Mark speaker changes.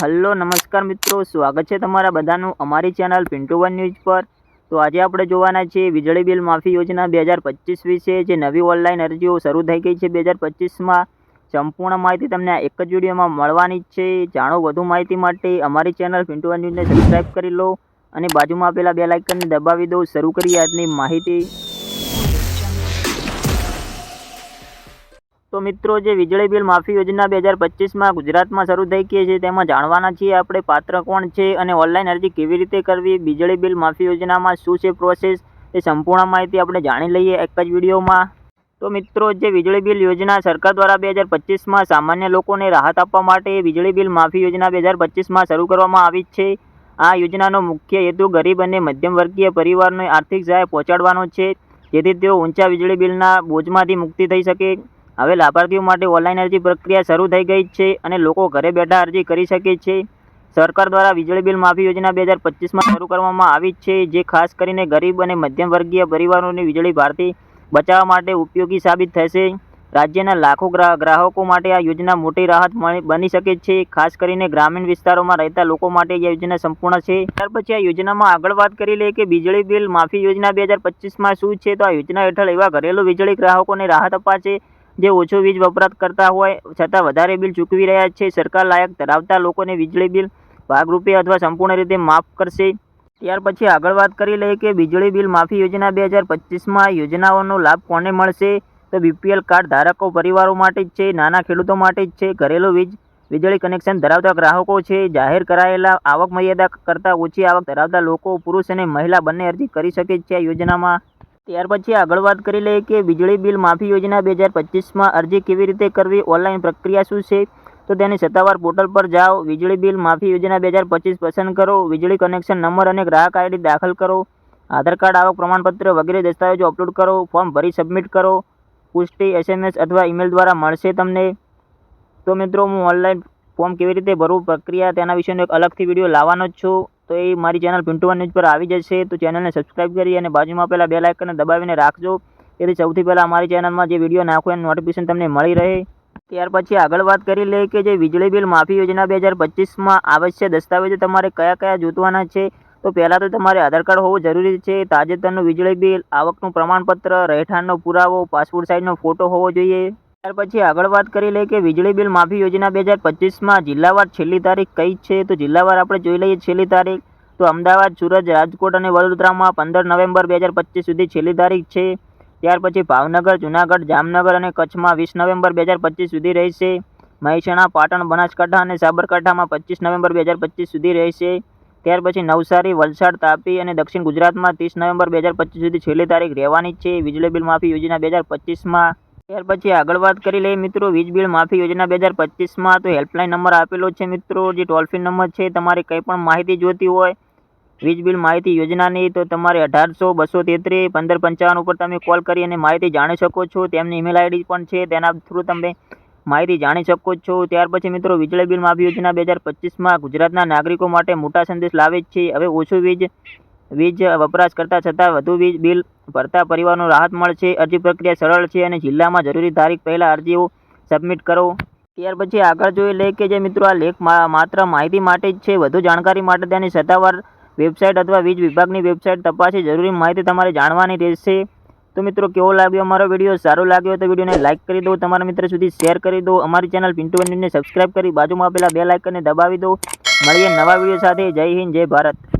Speaker 1: Hello, નમસ્કાર મિત્રો. સ્વાગત છે તમારા બધાનું અમારી ચેનલ પિન્ટુ વન ન્યૂઝ પર. તો આજે આપણે જોવાના છીએ વીજળી બિલ માફી યોજના બે હજાર પચીસ વિશે. જે નવી ઓનલાઈન અરજીઓ શરૂ થઈ ગઈ છે બે હજાર પચીસમાં. સંપૂર્ણ માહિતી તમને એક જ વિડીયોમાં મળવાની જ છે. જાણો વધુ માહિતી માટે અમારી ચેનલ પિન્ટુ વન ન્યૂઝને સબસ્ક્રાઈબ કરી લો અને બાજુમાં આપેલા બે લાઇકનને દબાવી દો. શરૂ કરીએ આજની માહિતી. તો મિત્રો, જે વીજળી બિલ માફી યોજના બે હજાર પચીસમાં ગુજરાતમાં શરૂ થઈ ગઈ છે, તેમાં જાણવાના છીએ આપણે પાત્ર કોણ છે અને ઓનલાઈન અરજી કેવી રીતે કરવી, વીજળી બિલ માફી યોજનામાં શું છે પ્રોસેસ એ સંપૂર્ણ માહિતી આપણે જાણી લઈએ એક જ વિડીયોમાં. તો મિત્રો, જે વીજળી બિલ યોજના સરકાર દ્વારા બે હજાર પચીસમાં સામાન્ય લોકોને રાહત આપવા માટે વીજળી બિલ માફી યોજના બે હજાર પચીસમાં શરૂ કરવામાં આવી છે. આ યોજનાનો મુખ્ય હેતુ ગરીબ અને મધ્યમ વર્ગીય પરિવારને આર્થિક સહાય પહોંચાડવાનો છે, જેથી તેઓ ઊંચા વીજળી બિલના બોજમાંથી મુક્તિ થઈ શકે. હવે લાભાર્થીઓ માટે ઓનલાઈન અરજી પ્રક્રિયા શરૂ થઈ ગઈ છે અને લોકો ઘરે બેઠા અરજી કરી શકે છે. સરકાર દ્વારા વીજળી બિલ માફી યોજના બે હજાર પચીસમાં શરૂ કરવામાં આવી છે, જે ખાસ કરીને ગરીબ અને મધ્યમ વર્ગીય પરિવારોની વીજળી ભારથી બચાવવા માટે ઉપયોગી સાબિત થશે. રાજ્યના લાખો ગ્રા, ગ્રાહકો માટે આ યોજના મોટી રાહત બની શકે છે. ખાસ કરીને ગ્રામીણ વિસ્તારોમાં રહેતા લોકો માટે આ યોજના સંપૂર્ણ છે. ત્યાર પછી આ યોજનામાં આગળ વાત કરી લઈએ કે વીજળી બિલ માફી યોજના બે હજાર પચીસમાં શું છે? તો આ યોજના હેઠળ એવા ઘરેલું વીજળી ગ્રાહકોને રાહત અપાશે જે ઓછો વીજ વપરાશ કરતા હોય, છતાં વધારે બિલ ચૂકવી રહ્યા છે. સરકાર લાયક ધરાવતા લોકોને વીજળી બિલ ભાગરૂપે અથવા સંપૂર્ણ રીતે માફ કરશે. ત્યાર પછી આગળ વાત કરી લઈએ કે વીજળી બિલ માફી યોજના બે હજાર પચીસમાં યોજનાઓનો લાભ કોને મળશે? તો બીપીએલ કાર્ડ ધારકો પરિવારો માટે જ છે, નાના ખેડૂતો માટે જ છે. ઘરેલું વીજ, વીજળી કનેક્શન ધરાવતા ગ્રાહકો છે. જાહેર કરાયેલા આવક મર્યાદા કરતાં ઓછી આવક ધરાવતા લોકો, પુરુષ અને મહિલા બંને અરજી કરી શકે છે આ યોજનામાં. ત્યાર પછી આગળ વાત કરી લઈએ કે વીજળી બિલ માફી યોજના બે હજાર પચીસમાં અરજી કેવી રીતે કરવી, ઓનલાઈન પ્રક્રિયા શું છે? તો તેની સત્તાવાર પોર્ટલ પર જાઓ, વીજળી બિલ માફી યોજના બે હજાર પચીસ પસંદ કરો, વીજળી કનેક્શન નંબર અને ગ્રાહક આઈડી દાખલ કરો, આધાર કાર્ડ, આવક પ્રમાણપત્ર વગેરે દસ્તાવેજો અપલોડ કરો, ફોર્મ ભરી સબમિટ કરો, પુષ્ટિ, એસએમએસ અથવા ઈમેલ દ્વારા મળશે તમને. તો મિત્રો, હું ઓનલાઈન ફોર્મ કેવી રીતે ભરવું, પ્રક્રિયા તેના વિશેનો એક અલગથી વીડિયો લાવવાનો જ છું. તો એ મારી ચેનલ પિન્ટુ ન્યૂઝ પર આવી જશે. તો ચેનલને સબસ્ક્રાઈબ કરી અને બાજુમાં પહેલાં બે લાઇકને દબાવીને રાખજો. એથી સૌથી પહેલાં અમારી ચેનલમાં જે વીડિયો નાખો એનું નોટિફિકેશન તમને મળી રહે. ત્યાર પછી આગળ વાત કરી લઈએ કે જે વીજળી બિલ માફી યોજના બે હજાર પચીસમાં આવશ્યક દસ્તાવેજો તમારે કયા કયા જોતવાના છે? તો પહેલાં તો તમારે આધાર કાર્ડ હોવું જરૂરી છે. તાજેતરનું વીજળી બિલ, આવકનું પ્રમાણપત્ર, રહેઠાણનો પુરાવો, પાસપોર્ટ સાઇઝનો ફોટો હોવો જોઈએ. ત્યાર પછી આગળ વાત કરી લઈએ કે વીજળી બિલ માફી યોજના બે હજાર પચીસમાં જિલ્લાવાર છેલ્લી તારીખ કઈ છે? તો જિલ્લાવાર આપણે જોઈ લઈએ છેલ્લી તારીખ. તો અમદાવાદ, સુરત, રાજકોટ અને વડોદરામાં પંદર નવેમ્બર બે હજાર પચીસ સુધી છેલ્લી તારીખ છે. ત્યાર પછી ભાવનગર, જુનાગઢ, જામનગર અને કચ્છમાં વીસ નવેમ્બર બે હજાર પચીસ સુધી રહેશે. મહેસાણા, પાટણ, બનાસકાંઠા અને સાબરકાંઠામાં પચીસ નવેમ્બર બે હજાર પચીસ સુધી રહેશે. ત્યાર પછી નવસારી, વલસાડ, તાપી અને દક્ષિણ ગુજરાતમાં ત્રીસ નવેમ્બર બે હજાર પચીસ સુધી છેલ્લી તારીખ રહેવાની છે. વીજળી બિલ માફી યોજના બે હજાર પચીસમાં ત્યાર પછી આગળ વાત કરી લઈએ મિત્રો, વીજ બિલ માફી યોજના બે હજાર પચીસમાં તો હેલ્પલાઇન નંબર આપેલો છે મિત્રો, જે ટોલ ફ્રી નંબર છે, તમારે કંઈ પણ માહિતી જોઈતી હોય, વીજ બિલ માહિતી યોજનાની, તો તમારે અઢારસો બસો તેત્રીસ પંદર પંચાવન ઉપર તમે કોલ કરી અને માહિતી જાણી શકો છો. તેમની ઈમેલ આઈડી પણ છે, તેના થ્રુ તમે માહિતી જાણી શકો છો. ત્યાર પછી મિત્રો, વીજળી બિલ માફી યોજના બે હજાર પચીસમાં ગુજરાતના નાગરિકો માટે મોટા સંદેશ લાવે છે. હવે ઓછું વીજ વીજ વપરાશ કરતાં છતાં વધુ વીજ બિલ ભરતા પરિવારનો રાહત મળશે. અરજી પ્રક્રિયા સરળ છે અને જિલ્લામાં જરૂરી તારીખ પહેલાં અરજીઓ સબમિટ કરો. ત્યાર પછી આગળ જોઈ લે કે જે મિત્રો આ લેખ માત્ર માહિતી માટે જ છે, વધુ જાણકારી માટે તેની સત્તાવાર વેબસાઇટ અથવા વીજ વિભાગની વેબસાઇટ તપાસી જરૂરી માહિતી તમારે જાણવાની રહેશે. તો મિત્રો, કેવો લાગ્યો અમારો વીડિયો? સારો લાગ્યો તો વિડીયોને લાઇક કરી દો, તમારા મિત્ર સુધી શેર કરી દો. અમારી ચેનલ પિન્ટુ ન્યૂઝને સબસ્ક્રાઇબ કરી બાજુમાં આપેલા બે લાઇકને દબાવી દો. મળીએ નવા વીડિયો સાથે. જય હિન્દ, જય ભારત.